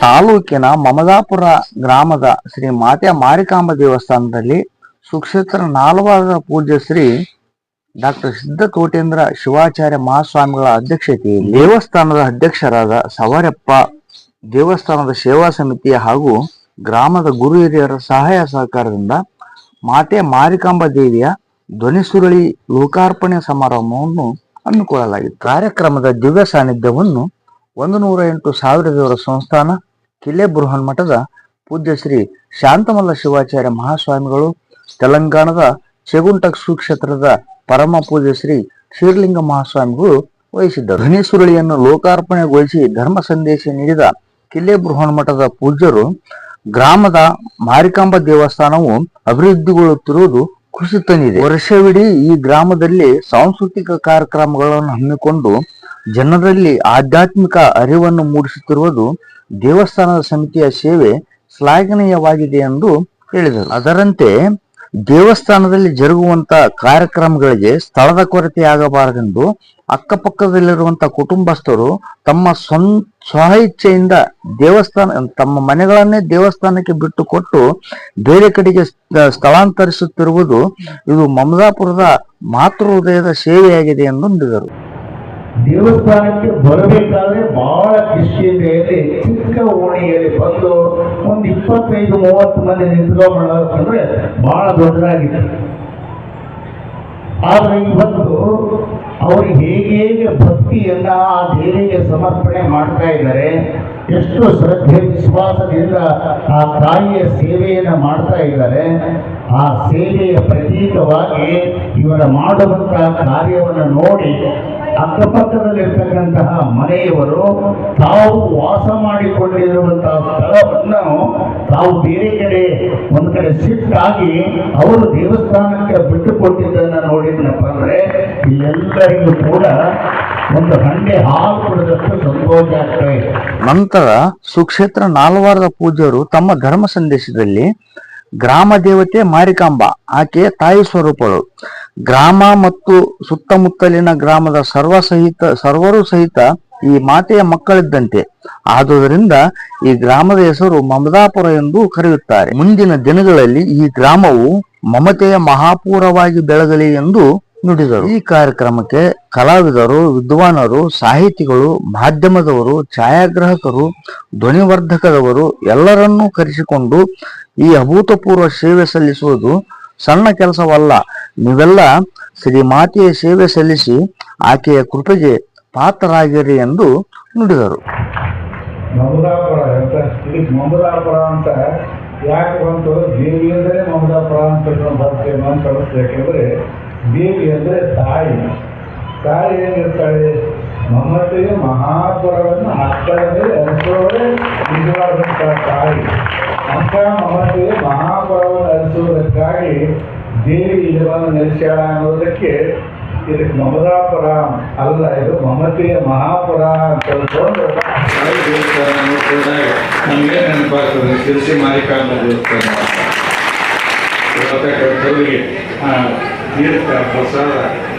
ತಾಲೂಕಿನ ಮಮದಾಪುರ ಗ್ರಾಮದ ಶ್ರೀ ಮಾತೆ ಮಾರಿಕಾಂಬ ದೇವಸ್ಥಾನದಲ್ಲಿ ಸುಕ್ಷೇತ್ರ ನಾಲ್ವಾರ ಪೂಜ್ಯ ಶ್ರೀ ಡಾಕ್ಟರ್ ಸಿದ್ಧತೋಟೇಂದ್ರ ಶಿವಾಚಾರ್ಯ ಮಹಾಸ್ವಾಮಿಗಳ ಅಧ್ಯಕ್ಷತೆಯಲ್ಲಿ ದೇವಸ್ಥಾನದ ಅಧ್ಯಕ್ಷರಾದ ಸವರಪ್ಪ, ದೇವಸ್ಥಾನದ ಸೇವಾ ಸಮಿತಿ ಹಾಗೂ ಗ್ರಾಮದ ಗುರು ಹಿರಿಯರ ಸಹಾಯ ಸಹಕಾರದಿಂದ ಮಾತೆ ಮಾರಿಕಾಂಬ ದೇವಿಯ ಧ್ವನಿಸುರಳಿ ಲೋಕಾರ್ಪಣೆ ಸಮಾರಂಭವನ್ನು ಹಮ್ಮಿಕೊಳ್ಳಲಾಗಿತ್ತು. ಕಾರ್ಯಕ್ರಮದ ದಿವ್ಯ ಸಾನ್ನಿಧ್ಯವನ್ನು ಒಂದು ನೂರ ಎಂಟು ಸಾವಿರ ದೇವರ ಸಂಸ್ಥಾನ ಕಿಲೆ ಬೃಹನ್ ಮಠದ ಪೂಜ್ಯ ಶ್ರೀ ಶಾಂತಮಲ್ಲ ಶಿವಾಚಾರ್ಯ ಮಹಾಸ್ವಾಮಿಗಳು, ತೆಲಂಗಾಣದ ಚೆಗುಂಟಕ್ ಸುಕ್ಷೇತ್ರದ ಪರಮ ಪೂಜ್ಯ ಶ್ರೀ ಶ್ರೀಲಿಂಗ ಮಹಾಸ್ವಾಮಿಗಳು ವಹಿಸಿದ್ದರು. ಧ್ವನಿ ಸುರುಳಿಯನ್ನು ಲೋಕಾರ್ಪಣೆಗೊಳಿಸಿ ಧರ್ಮ ಸಂದೇಶ ನೀಡಿದ ಕಿಲೆ ಬೃಹನ್ ಮಠದ ಪೂಜ್ಯರು, ಗ್ರಾಮದ ಮಾರಿಕಾಂಬ ದೇವಸ್ಥಾನವು ಅಭಿವೃದ್ಧಿಗೊಳ್ಳುತ್ತಿರುವುದು ಖುಷಿ ತಂದಿದೆ. ವರ್ಷವಿಡೀ ಈ ಗ್ರಾಮದಲ್ಲಿ ಸಾಂಸ್ಕೃತಿಕ ಕಾರ್ಯಕ್ರಮಗಳನ್ನು ಹಮ್ಮಿಕೊಂಡು ಜನರಲ್ಲಿ ಆಧ್ಯಾತ್ಮಿಕ ಅರಿವನ್ನು ಮೂಡಿಸುತ್ತಿರುವುದು ದೇವಸ್ಥಾನದ ಸಮಿತಿಯ ಸೇವೆ ಶ್ಲಾಘನೀಯವಾಗಿದೆ ಎಂದು ಹೇಳಿದರು. ಅದರಂತೆ, ದೇವಸ್ಥಾನದಲ್ಲಿ ಜರುಗುವಂತ ಕಾರ್ಯಕ್ರಮಗಳಿಗೆ ಸ್ಥಳದ ಕೊರತೆಯಾಗಬಾರದೆಂದು ಅಕ್ಕಪಕ್ಕದಲ್ಲಿರುವಂತಹ ಕುಟುಂಬಸ್ಥರು ತಮ್ಮ ಸ್ವಂ ಸ್ವ ಇಚ್ಛೆಯಿಂದ ದೇವಸ್ಥಾನ, ತಮ್ಮ ಮನೆಗಳನ್ನೇ ದೇವಸ್ಥಾನಕ್ಕೆ ಬಿಟ್ಟು ಕೊಟ್ಟು ಬೇರೆ ಕಡೆಗೆ ಸ್ಥ- ಸ್ಥಳಾಂತರಿಸುತ್ತಿರುವುದು ಇದು ಮಮದಾಪುರದ ಮಾತೃ ಹೃದಯದ ಸೇವೆಯಾಗಿದೆ ಎಂದು ನುಡಿದರು. ದೇವಸ್ಥಾನಕ್ಕೆ ಬರಬೇಕಾದ್ರೆ ಬಹಳ ಕೃಷಿಯಲ್ಲಿ ಚಿಕ್ಕ ಓಣಿಯಲ್ಲಿ ಬಂದು ಒಂದು ಇಪ್ಪತ್ತೈದು, ಮೂವತ್ತು ಮಂದಿ ನಿಂತ್ಕೊಂಡ್ರೆ ಬಹಳ ದೊಡ್ಡದಾಗಿತ್ತು. ಆದ್ರೆ ಇವತ್ತು ಅವರು ಹೇಗೆ ಹೇಗೆ ಭಕ್ತಿಯನ್ನ ಆ ದೇವಿಗೆ ಸಮರ್ಪಣೆ ಮಾಡ್ತಾ ಇದ್ದಾರೆ, ಎಷ್ಟು ಶ್ರದ್ಧೆ, ವಿಶ್ವಾಸದಿಂದ ಆ ತಾಯಿಯ ಸೇವೆಯನ್ನು ಮಾಡ್ತಾ ಇದ್ದಾರೆ, ಆ ಸೇವೆಯ ಪ್ರತೀಕವಾಗಿ ಇವರ ಮಾಡುವಂತಹ ಕಾರ್ಯವನ್ನು ನೋಡಿ ಅಕ್ಕಪಕ್ಕದಲ್ಲಿರ್ತಕ್ಕಂತಹ ಮನೆಯವರು ತಾವು ವಾಸ ಮಾಡಿಕೊಂಡಿರುವಂತಹ ಸ್ಥಳವನ್ನು ತಾವು ಬೇರೆ ಕಡೆ, ಒಂದ್ ಕಡೆ ಶಿಫ್ಟ್ ಆಗಿ ಅವರು ದೇವಸ್ಥಾನಕ್ಕೆ ಬಿಟ್ಟುಕೊಟ್ಟಿದ್ದನ್ನು ನೋಡಿದ್ನಪ್ಪ ಅಂದ್ರೆ ಎಲ್ಲರಿಗೂ ಕೂಡ ಒಂದು ಹಂಡೆ ಹಾಲು ಕುಡಿದಷ್ಟು ಸಂತೋಷ ಆಗ್ತಾ ಇದೆ ನಂತರ ಸುಕ್ಷೇತ್ರ ನಾಲ್ವಾರದ ಪೂಜ್ಯರು ತಮ್ಮ ಧರ್ಮ ಸಂದೇಶದಲ್ಲಿ ಗ್ರಾಮ ದೇವತೆ ಮಾರಿಕಾಂಬ, ಆಕೆ ತಾಯಿ ಸ್ವರೂಪಗಳು ಗ್ರಾಮ ಮತ್ತು ಸುತ್ತಮುತ್ತಲಿನ ಗ್ರಾಮದ ಸರ್ವ ಸಹಿತ, ಸರ್ವರು ಸಹಿತ ಈ ಮಾತೆಯ ಮಕ್ಕಳಿದ್ದಂತೆ. ಆದುದರಿಂದ ಈ ಗ್ರಾಮದ ಹೆಸರು ಮಮದಾಪುರ ಎಂದು ಕರೆಯುತ್ತಾರೆ. ಮುಂದಿನ ದಿನಗಳಲ್ಲಿ ಈ ಗ್ರಾಮವು ಮಮತೆಯ ಮಹಾಪೂರವಾಗಿ ಬೆಳಗಲಿ ಎಂದು ನುಡಿದರು. ಈ ಕಾರ್ಯಕ್ರಮಕ್ಕೆ ಕಲಾವಿದರು ವಿದ್ವಾನರು ಸಾಹಿತಿಗಳು ಮಾಧ್ಯಮದವರು ಛಾಯಾಗ್ರಾಹಕರು ಧ್ವನಿವರ್ಧಕದವರು ಎಲ್ಲರನ್ನೂ ಕರೆಸಿಕೊಂಡು ಈ ಅಭೂತಪೂರ್ವ ಸೇವೆ ಸಲ್ಲಿಸುವುದು ಸಣ್ಣ ಕೆಲಸವಲ್ಲ. ನೀವೆಲ್ಲ ಶ್ರೀ ಮಾತೆಯ ಸೇವೆ ಸಲ್ಲಿಸಿ ಆಕೆಯ ಕೃಪೆಗೆ ಪಾತ್ರರಾಗಿರಿ ಎಂದು ನುಡಿದರು. ಅಂತ ಯಾಕೆ ಬಂತು? ದೇವಿಯಿಂದಲೇ ಅಂದರೆ ಮಮದಾಪುರ ಅಂತ ಯಾಕೆಂದರೆ ದೇವಿ ಅಂದರೆ ತಾಯಿ. ತಾಯಿ ಏನಿರ್ತಾಳೆ ಮಮತೆಯ ಮಹಾಪುರವನ್ನು ಮಕ್ಕಳ ಮೇಲೆ ಹರಿಸೋದೇ ನಿಜವಾದಂಥ ತಾಯಿ. ಅಂಥ ಮಮತೆಯ ಮಹಾಪುರವನ್ನು ಹರಿಸುವುದಕ್ಕಾಗಿ ದೇವಿ ಇಲ್ಲವನ್ನು ನೆಲೆಸ್ಯಾಳ ಅನ್ನೋದಕ್ಕೆ ಇದಕ್ಕೆ ಮಮದಾಪುರ ಅಲ್ಲ, ಇದು ಮಮತೆಯ ಮಹಾಪುರ ಅಂತ ಹೇಳ್ಕೊಂಡು. ನಮಗೆ ನೆನಪಾಗ್ತದೆ, ಶಿರಸಿ ಮಾರಿಕಾಂಬ ದೇವಸ್ಥಾನ ತೀರ್ಥ ಪ್ರಸಾದ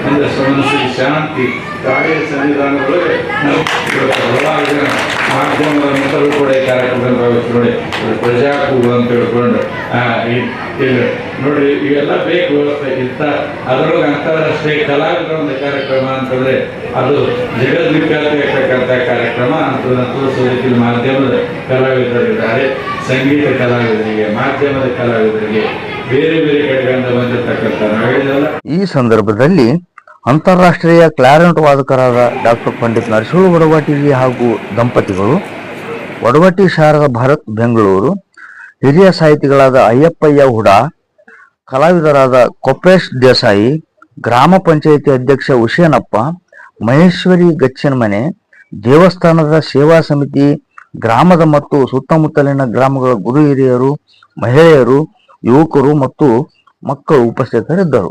ಅಂದರೆ ಮನಸ್ಸಿಗೆ ಶಾಂತಿ ಕಾರ್ಯ ಸನ್ನಿಧಾನದೊಳಗೆ ನಾವು ಮಾಧ್ಯಮದ ಮಕ್ಕಳು ಕೂಡ ಈ ಕಾರ್ಯಕ್ರಮದಲ್ಲಿ ನೋಡಿ ಪ್ರಜಾಕೂಲು ಅಂತ ಹೇಳ್ಕೊಂಡು ಇಲ್ಲಿ ನೋಡಿ, ಇವೆಲ್ಲ ಬೇಕು ವ್ಯವಸ್ಥೆ, ಇಂಥ ಅದರೊಳಗೆ ಅಂತಾರಾಷ್ಟ್ರೀಯ ಕಲಾವಿದರ ಒಂದು ಕಾರ್ಯಕ್ರಮ ಅಂತಂದ್ರೆ ಅದು ಜಗದ್ವಿಖ್ಯಾತ ಇರ್ತಕ್ಕಂಥ ಕಾರ್ಯಕ್ರಮ ಅಂತ ತೋರಿಸೋದಕ್ಕೆ ಮಾಧ್ಯಮದ ಕಲಾವಿದರಿದ್ದಾರೆ. ಸಂಗೀತ ಕಲಾವಿದರಿಗೆ, ಮಾಧ್ಯಮದ ಕಲಾವಿದರಿಗೆ ಬೇರೆ ಬೇರೆ ಕಡೆಗಳಿಂದ ಬಂದಿರತಕ್ಕಂಥ ನಾವೇನಲ್ಲ ಈ ಸಂದರ್ಭದಲ್ಲಿ ಅಂತಾರಾಷ್ಟ್ರೀಯ ಕ್ಲಾರೆಂಟ್ ವಾದಕರಾದ ಡಾಕ್ಟರ್ ಪಂಡಿತ್ ನರಸಿಂಹ ವಡವಾಟಿಗಿ ಹಾಗೂ ದಂಪತಿಗಳು ವಡವಾಟಿ ಶಾರದ ಭಾರತ್ ಬೆಂಗಳೂರು, ಹಿರಿಯ ಸಾಹಿತಿಗಳಾದ ಅಯ್ಯಪ್ಪಯ್ಯ ಹುಡಾ, ಕಲಾವಿದರಾದ ಕೊಪ್ಪೇಶ್ ದೇಸಾಯಿ, ಗ್ರಾಮ ಪಂಚಾಯಿತಿ ಅಧ್ಯಕ್ಷ ಹುಸೇನಪ್ಪ ಮಹೇಶ್ವರಿ ಗಚ್ಚಿನಮನೆ, ದೇವಸ್ಥಾನದ ಸೇವಾ ಸಮಿತಿ, ಗ್ರಾಮದ ಮತ್ತು ಸುತ್ತಮುತ್ತಲಿನ ಗ್ರಾಮಗಳ ಗುರು ಹಿರಿಯರು, ಮಹಿಳೆಯರು ಯುವಕರು ಮತ್ತು ಮಕ್ಕಳು ಉಪಸ್ಥಿತರಿದ್ದರು.